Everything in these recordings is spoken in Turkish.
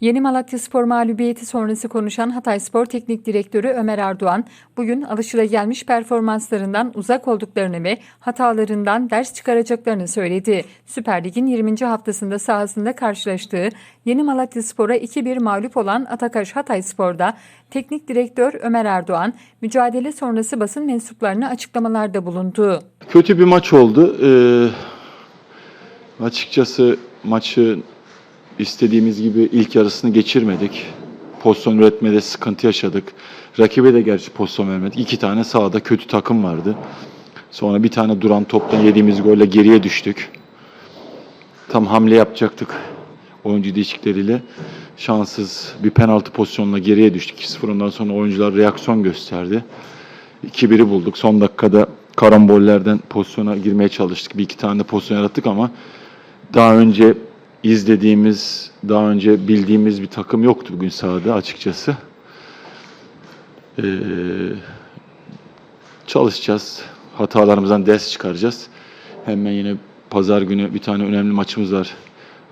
Yeni Malatya Spor mağlubiyeti sonrası konuşan Hatay Spor Teknik Direktörü Ömer Erdoğan, bugün alışılagelmiş performanslarından uzak olduklarını ve hatalarından ders çıkaracaklarını söyledi. Süper Lig'in 20. haftasında sahasında karşılaştığı Yeni Malatya Spor'a 2-1 mağlup olan Atakaş Hatay Spor'da Teknik Direktör Ömer Erdoğan, mücadele sonrası basın mensuplarına açıklamalarda bulundu. Kötü bir maç oldu. Ee, açıkçası maçı istediğimiz gibi ilk yarısını geçirmedik. Pozisyon üretmede sıkıntı yaşadık. Rakibe de gerçi pozisyon vermedik. İki tane sahada kötü takım vardı. Sonra bir tane duran toptan yediğimiz golle geriye düştük. Tam hamle yapacaktık oyuncu değişikleriyle. Şanssız bir penaltı pozisyonuna geriye düştük. 2-0 ondan sonra oyuncular reaksiyon gösterdi. 2-1'i bulduk. Son dakikada karambollerden pozisyona girmeye çalıştık. Bir iki tane pozisyon yarattık ama daha önce izlediğimiz, daha önce bildiğimiz bir takım yoktu bugün sahada açıkçası. Ee, çalışacağız. Hatalarımızdan ders çıkaracağız. Hemen yine pazar günü bir tane önemli maçımız var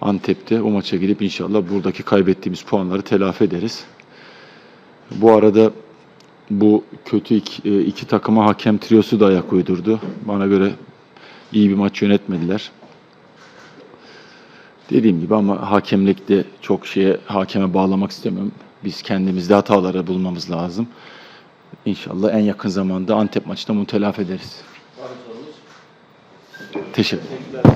Antep'te. O maça gidip inşallah buradaki kaybettiğimiz puanları telafi ederiz. Bu arada bu kötü iki, e, iki takıma hakem triosu da ayak uydurdu. Bana göre iyi bir maç yönetmediler. Dediğim gibi ama hakemlikte çok şeye hakeme bağlamak istemiyorum. Biz kendimizde hataları bulmamız lazım. İnşallah en yakın zamanda Antep maçında bunu telafi ederiz. Teşekkür ederim.